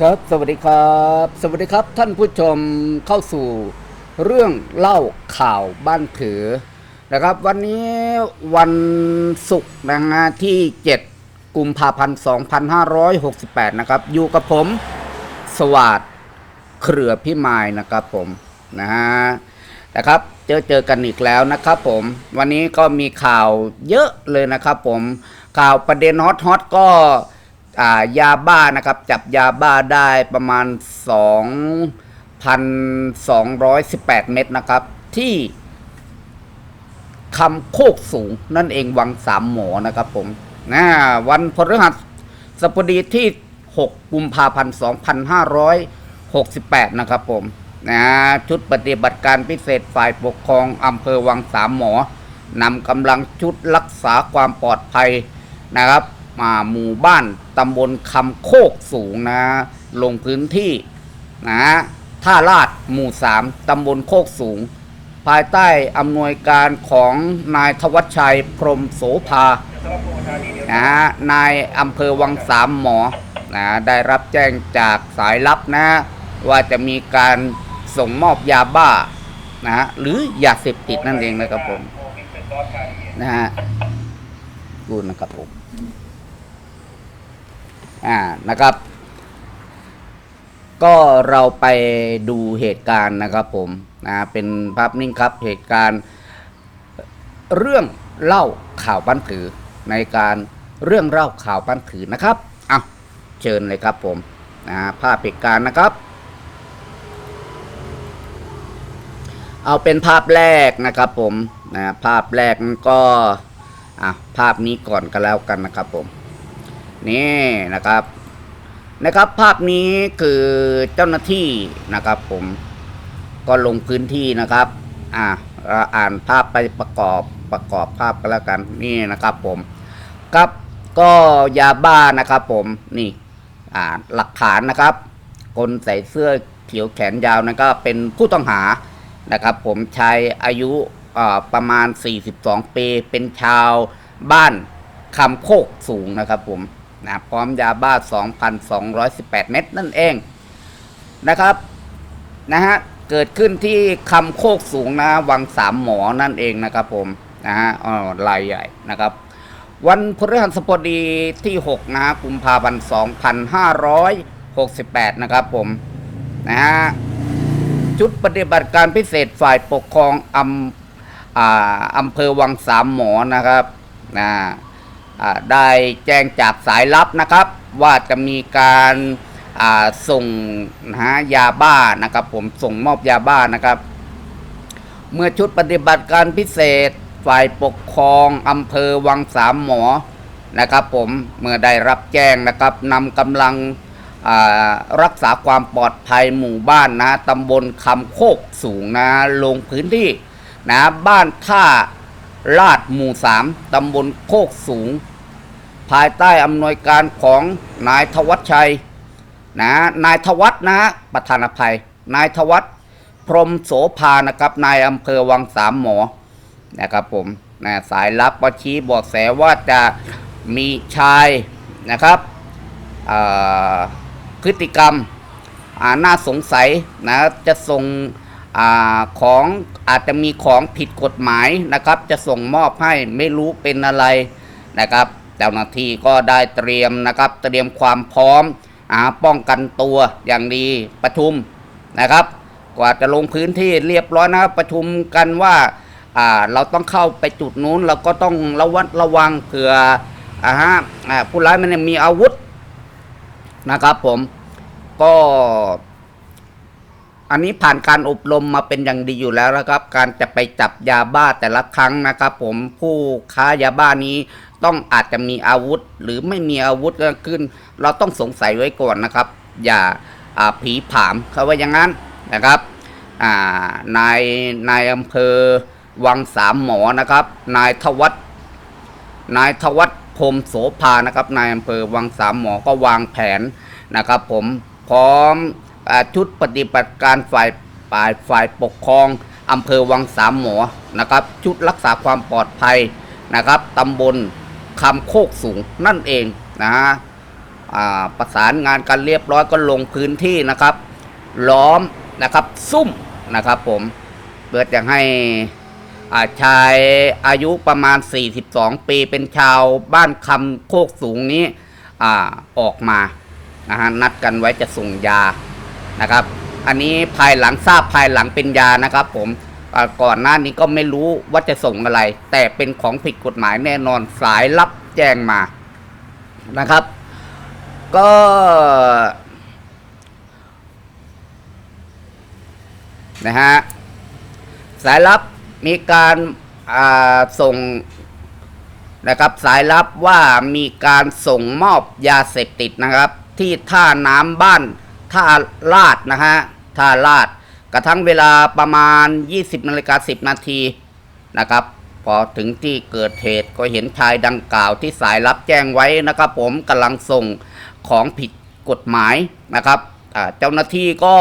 ครับ สวัสดีครับ สวัสดีครับ ท่านผู้ชมเข้าสู่เรื่องเล่าข่าวบ้านผือนะครับ วันนี้วันศุกร์นะฮะที่ 7 กุมภาพันธ์ 2568 นะครับ อยู่กับผมสวัสดเครือพิมายนะครับผมนะฮะนะครับ เจอเจอกันอีกแล้วนะครับผม วันนี้ก็มีข่าวเยอะเลยนะครับผมข่าวประเด็นฮอตฮอตก็ อ่ายาบ้านะครับจับยาบ้าได้ประมาณ 2,218 เม็ดนะครับ ที่คำโคกสูงนั่นเองวังสามหมอนะครับผมนะวันพฤหัสบดีที่ 6 กุมภาพันธ์ 2568 นะครับผมนะชุดปฏิบัติการพิเศษฝ่ายปกครองอำเภอวังสามหมอนำกำลังชุดรักษาความปลอดภัยนะครับ มาหมู่บ้านตำบลคำโคกสูงนะ ลงพื้นที่นะท่าลาดหมู่สามตำบลโคกสูง ภายใต้อำนวยการของนายทวัชชัยพรมโสภานะนายอำเภอวังสามหมอนะได้รับแจ้งจากสายลับนะ ว่าจะมีการส่งมอบยาบ้านะหรือยาเสพติดนั่นเองนะครับผมนะฮะดูนะครับผม อ่านะครับ ก็เราไปดูเหตุการณ์นะครับผมนะเป็นภาพนิ่งครับเหตุการณ์ เรื่องเล่าข่าวบ้านผือ ในการเรื่องเล่าข่าวบ้านผือนะครับเอาเชิญเลยครับผมนะภาพเหตุการณ์นะครับ เอาเป็นภาพแรกนะครับผมนะภาพแรกก็อะภาพนี้ก่อนก็แล้วกันนะครับผม นี่นะครับ นะครับภาพนี้คือเจ้าหน้าที่นะครับผมก็ลงพื้นที่นะครับ อ่าเราอ่านภาพไปประกอบประกอบภาพกันแล้วกันนี่นะครับผมครับก็ยาบ้านะครับผมนี่อ่าหลักฐานนะครับ คนใส่เสื้อเขียวแขนยาวนั่นก็เป็นผู้ต้องหานะครับ ผมชายอายุประมาณ 42 ปี เป็นชาวบ้านคำโคกสูงนะครับผม นะพร้อมยาบ้า 2,218 เม็ดนั่นเองนะครับนะฮะเกิดขึ้นที่คำโคกสูงนะวังสามหมอนั่นเองนะครับผมนะฮะอ๋อลายใหญ่นะครับ วันพฤหัสบดีที่ 6 นะฮะกุมภาพันธ์2568 นะครับผมนะฮะชุดปฏิบัติการพิเศษฝ่ายปกครองอำอ่าอำเภอวังสามหมอนะครับนะ ได้แจ้งจากสายลับนะครับ ว่าจะมีการส่งนะฮะยาบ้านะครับ ผมส่งมอบยาบ้านะครับ เมื่อชุดปฏิบัติการพิเศษฝ่ายปกครองอำเภอวังสามหมอนะครับ ผมเมื่อได้รับแจ้งนะครับนำกำลังรักษาความปลอดภัยหมู่บ้านนะตำบลคำโคกสูงนะลงพื้นที่นะบ้านท่า ลาดหมู่สามตำบลโคกสูง ภายใต้อำนวยการของนายทวัชชัยนะนายทวัฒนะประธานภัย นายทวัฒพรหมโสภานะครับนายอำเภอวังสามหมอนะครับผมนะสายลับประชี้บอกแสว่าจะมีชายนะครับพฤติกรรมน่าสงสัยนะจะส่ง อของอาจจะมีของผิดกฎหมายนะครับ จะส่งมอบให้ไม่รู้เป็นอะไรนะครับเจ้าหน้าที่ก็ได้เตรียมนะครับ เตรียมความพร้อมอป้องกันตัวอย่างดีประชุมนะครับ กว่าจะลงพื้นที่เรียบร้อยนะครับประชุมกันว่าเราต้องเข้าไปจุดนู้นเราก็ต้องระวัดระวังเผื่ออ่าฮะผู้ร้ายมันมีอาวุธนะครับผมก็ อันนี้ผ่านการอบรมมาเป็นอย่างดีอยู่แล้วนะครับ การจะไปจับยาบ้าแต่ละครั้งนะครับ ผมผู้ค้ายาบ้านี้ต้องอาจจะมีอาวุธหรือไม่มีอาวุธก็ขึ้น เราต้องสงสัยไว้ก่อนนะครับ อย่าผีผามเขาว่าอย่างนั้นนะครับนายนายอำเภอวังสามหมอนะครับ นายทวัฒนายทวัฒพรมโสภานะครับนายอำเภอวังสามหมอก็วางแผนนะครับ ผมพร้อม ชุดปฏิบัติการฝ่ายฝ่ายฝ่ายปกครองอำเภอวังสามหมอนะครับ ชุดรักษาความปลอดภัยนะครับตำบลคำโคกสูงนั่นเองนะฮะประสานงานกันเรียบร้อยก็ลงพื้นที่นะครับ ล้อมนะครับซุ่มนะครับผมเพื่อจะให้าชายอายุประมาณ 42 ปีเป็นชาวบ้านคำโคกสูงนี้อออกมานะฮะนัดกันไว้จะส่งยา นะครับ อันนี้ภายหลังทราบภายหลังเป็นยานะครับผมก่อนหน้านี้ก็ไม่รู้ว่าจะส่งอะไร แต่เป็นของผิดกฎหมายแน่นอนสายรับแจ้งมานะครับ ก็นะฮะสายลับมีการส่งนะครับสายลับว่ามีการส่งมอบยาเสพติดนะครับ ที่ท่าน้ำบ้าน ท่าลาดนะฮะท่าลาดกระทั่งเวลาประมาณ 20นาฬิกา10 นาทีนะครับ พอถึงที่เกิดเหตุก็เห็นชายดังกล่าวที่สายรับแจ้งไว้นะครับ ผมกำลังส่งของผิดกฎหมายนะครับเจ้าหน้าที่ก็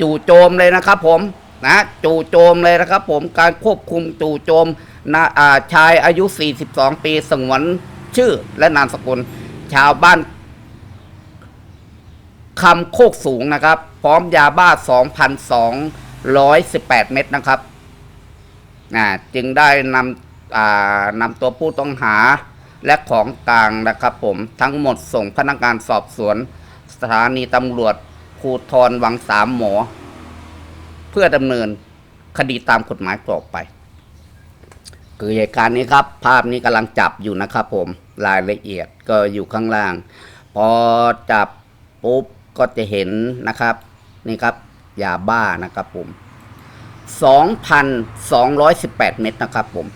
จู่โจมเลยนะครับผมนะจู่โจมเลยนะครับผมการควบคุมจู่โจมนะชายอายุ 42 ปีสงวนชื่อและนามสกุล ชาวบ้าน คำโคกสูงนะครับ พร้อมยาบ้า 2,218 เม็ดนะครับจึงได้นำนำตัวผู้ต้องหาและของกลางนะครับผมทั้งหมดส่งพนักงานสอบสวน สถานีตำรวจภูทรวังสามหมอ เพื่อดำเนินคดีตามกฎหมายต่อไป คือเหตุการณ์นี้ครับ ภาพนี้กำลังจับอยู่นะครับผมรายละเอียดก็อยู่ข้างล่าง พอจับปุ๊บ ก็จะเห็นนะครับนี่ครับยาบ้านะครับผม 2,218 เม็ดนะครับผม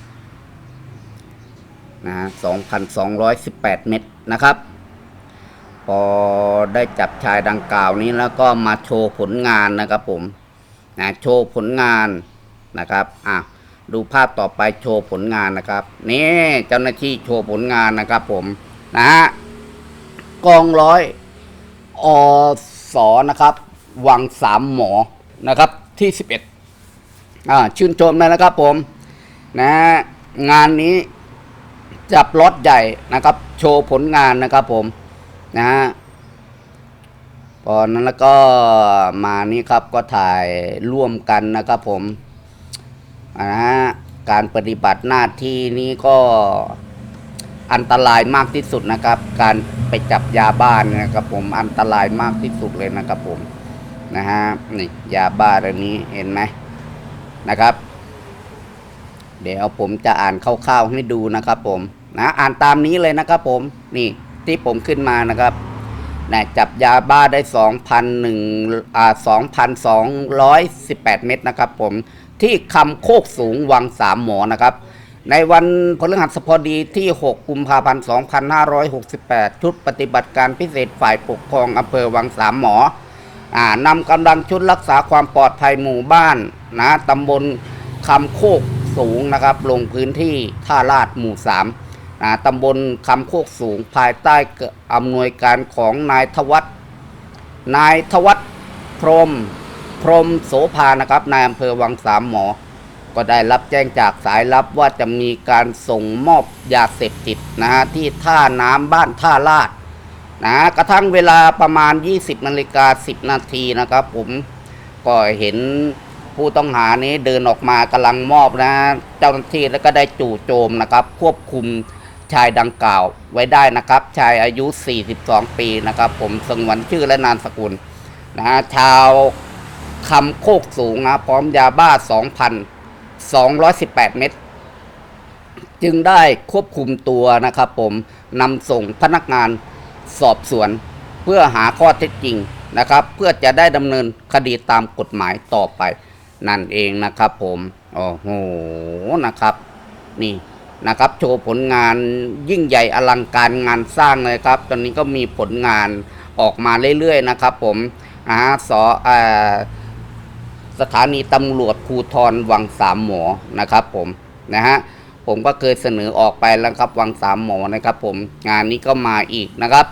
นะฮะ2,218 เม็ดนะครับ พอได้จับชายดังกล่าวนี้แล้วก็มาโชว์ผลงานนะครับผมนะโชว์ผลงานนะครับอะดูภาพต่อไปโชว์ผลงานนะครับนี่เจ้าหน้าที่โชว์ผลงานนะครับผมนะฮะกองร้อย อสอนะครับ วังสามหมอนะครับที่ 11อ่าชื่นชมเลยนะครับผมนะงานนี้จับรถใหญ่นะครับ โชว์ผลงานนะครับผมนะฮะพอนั้นแล้วก็มานี่ครับก็ถ่ายร่วมกันนะครับผมนะฮะการปฏิบัติหน้าที่นี้ก็ อันตรายมากที่สุดนะครับ การไปจับยาบ้านนะครับ ผมอันตรายมากที่สุดเลยนะครับผมนะฮะนี่ยาบ้าตัวนี้เห็นไหมนะครับ เดี๋ยวผมจะอ่านคร่าวๆให้ดูนะครับ ผมนะอ่านตามนี้เลยนะครับ ผมนี่ที่ผมขึ้นมานะครับนะจับยาบ้าได้2,001อ่า2,218 เม็ดนะครับ ผมที่คำโคกสูงวังสามหมอนะครับ ในวันพฤหัสบดีที่ 6 กุมภาพันธ์ 2568 ชุดปฏิบัติการพิเศษฝ่ายปกครองอำเภอวังสามหมอนำกำลังชุดรักษาความปลอดภัยหมู่บ้านนะตำบลคำโคกสูงนะครับ ลงพื้นที่ท่าลาดหมู่สามนะตำบลคำโคกสูงภายใต้อำนวยการของนายทวัฒนายทวัฒพรหมพรหมโสภานะครับนายอำเภอวังสามหมอ ก็ได้รับแจ้งจากสายลับว่าจะมีการส่งมอบยาเสพติดนะฮะที่ท่าน้ำบ้านท่าลาดนะกระทั่งเวลาประมาณ 20นาฬิกา10 นาทีนะครับ ผมก็เห็นผู้ต้องหานี้เดินออกมากำลังมอบนะ เจ้าหน้าที่แล้วก็ได้จู่โจมนะครับ ควบคุมชายดังกล่าวไว้ได้นะครับ ชายอายุ 42 ปีนะครับ ผมสงวนชื่อและนามสกุลนะชาวคำโคกสูงนะพร้อมยาบ้า 218 เม็ดจึงได้ควบคุมตัวนะครับผมนำส่งพนักงานสอบสวนเพื่อหาข้อเท็จจริงนะครับ เพื่อจะได้ดำเนินคดีตามกฎหมายต่อไป นั่นเองนะครับผมโอ้โหนะครับ นี่นะครับโชว์ผลงานยิ่งใหญ่อลังการงานสร้างเลยครับ ตอนนี้ก็มีผลงานออกมาเรื่อยๆนะครับผมอ่าสออ่า สถานีตำรวจภูทรวังสามหมอนะครับผมนะฮะผมก็เคยเสนอออกไปแล้วครับวังสามหมอนะครับ ผมงานนี้ก็มาอีกนะครับ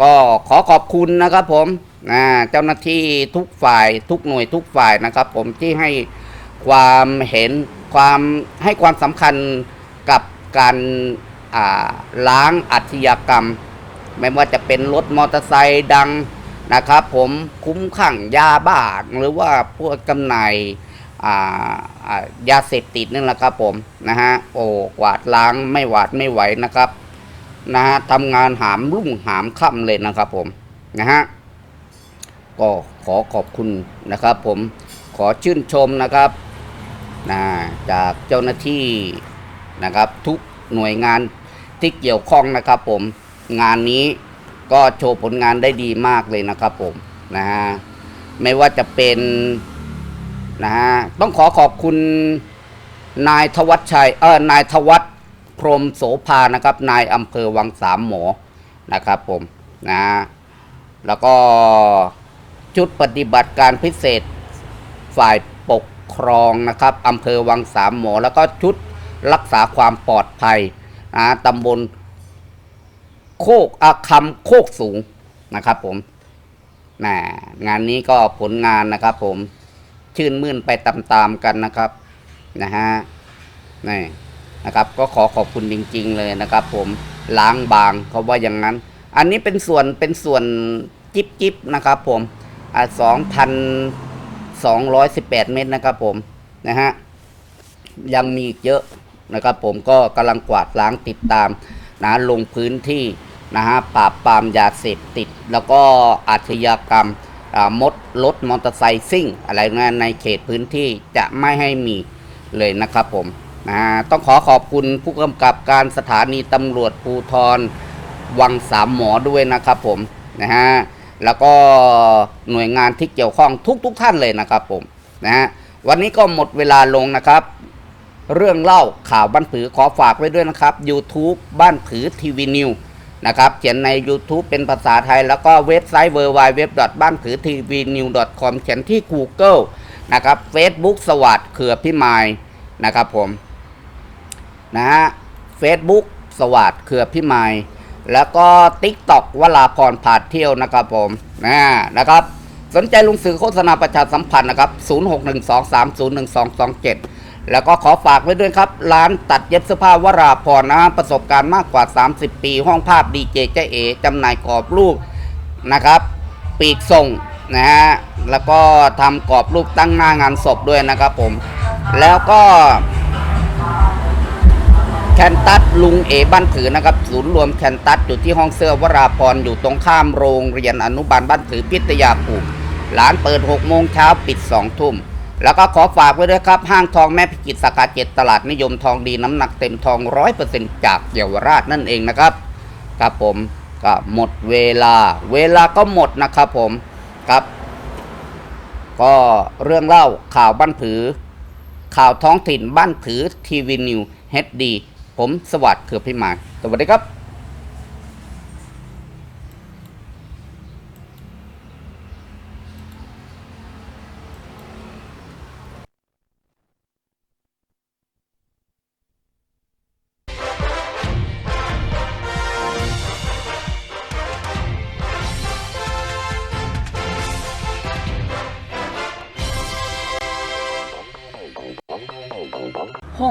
ก็ขอขอบคุณนะครับผมนะเจ้าหน้าที่ทุกฝ่ายทุกหน่วยทุกฝ่ายนะครับ ผมที่ให้ความเห็นความให้ความสำคัญกับการล้างอาชญากรรม ไม่ว่าจะเป็นรถมอเตอร์ไซค์ดัง นะครับผมคุ้มขังยาบ้าหรือว่าพวกจำหน่ายาอ่ายาเสพติดนี่แหละครับผมนะฮะโอ้กวาดล้างไม่หวาดไม่ไหวนะครับนะฮะทำงานหามรุ่งหามค่ำเลยนะครับผมนะฮะก็ขอขอบคุณนะครับผมขอชื่นชมนะครับนะจากเจ้าหน้าที่นะครับทุกหน่วยงานที่เกี่ยวข้องนะครับผมงานนี้ ก็โชว์ผลงานได้ดีมากเลยนะครับผมนะฮะไม่ว่าจะเป็นนะฮะต้องขอขอบคุณนายทวัชชัยเออนายทวัชพรมโสภานะครับ นายอำเภอวังสามหมอนะครับผมนะแล้วก็ชุดปฏิบัติการพิเศษฝ่ายปกครองนะครับอำเภอวังสามหมอ แล้วก็ชุดรักษาความปลอดภัยนะตำบล โคกอาคำโคกสูงนะครับผมนะงานนี้ก็ผลงานนะครับผมชื่นมื่นไปตามๆกันนะครับนะฮะนี่นะครับ ก็ขอขอบคุณจริง ๆ เลยนะครับ ผมล้างบางเขาว่าอย่างนั้น อันนี้เป็นส่วนเป็นส่วนจิบจิบนะครับ ผมอ่าสองพันสองร้อยสิบแปดเมตรนะครับผมนะฮะยังมีอีกเยอะนะครับ ผมก็กำลังกวาดล้างติดตาม นะลงพื้นที่นะฮะปราบปรามยาเสพติด แล้วก็อาชญากรรมมดรถมอเตอร์ไซค์ซิ่ง อะไรนะในเขตพื้นที่จะไม่ให้มีเลยนะครับผมนะต้องขอขอบคุณผู้กำกับการสถานีตำรวจภูทรวังสามหมอด้วยนะครับผมนะฮะแล้วก็หน่วยงานที่เกี่ยวข้องทุกๆทท่านเลยนะครับผมนะฮะวันนี้ก็หมดเวลาลงนะครับ เรื่องเล่าข่าวบ้านผือขอฝากไว้ด้วยนะครับ YouTube บ้านผือทีวีนิวนะครับเขียนใน YouTube เป็นภาษาไทย แล้วก็เว็บไซต์ w w w บ้านผือทีวีนิว .com เขียนที่ Google นะครับ Facebook สวัสดิ์เขือพิมายนะครับผมนะฮะเฟซบุ๊กสวัสดเขือพิมายแล้วก็ t ิ k t o k วลาพรผาดเที่ยวนะครับผมนะนะครับ สนใจลงสื่อโฆษณาประชาสัมพันธ์นะครับ 0612301227 แล้วก็ขอฝากไว้ด้วยครับ ร้านตัดเย็บเสื้อผ้าวราพรนะประสบการณ์มากกว่า 30 ปี ห้องภาพดีเจเจเอจำหน่ายกรอบรูปนะครับ ปีกส่งนะฮะแล้วก็ทำกรอบรูปตั้งหน้างานศพด้วยนะครับผม แล้วก็แคนตัสลุงเอบ้านผือนะครับ ศูนย์รวมแคนตัสอยู่ที่ห้องเสื้อวราพรอยู่ตรงข้ามโรงเรียนอนุบาลบ้านผือพิทยาภูมิร้านเปิด 6 โมงเช้าปิด 2 ทุ่ม แล้วก็ขอฝากไว้ด้วยครับ ห้างทองแม่พิกิจสาขาเจ็ดตลาดนิยมทองดีน้ำหนักเต็มทองร้อยเปอร์เซ็นจากเยาวราชนั่นเองนะครับครับผมก็หมดเวลา เวลาก็หมดนะครับผมครับ ก็เรื่องเล่าข่าวบ้านผือ ข่าวท้องถิ่นบ้านผือทีวีนิวเฮดดีผมสวัสดิ์เขือพิมายสวัสดีครับ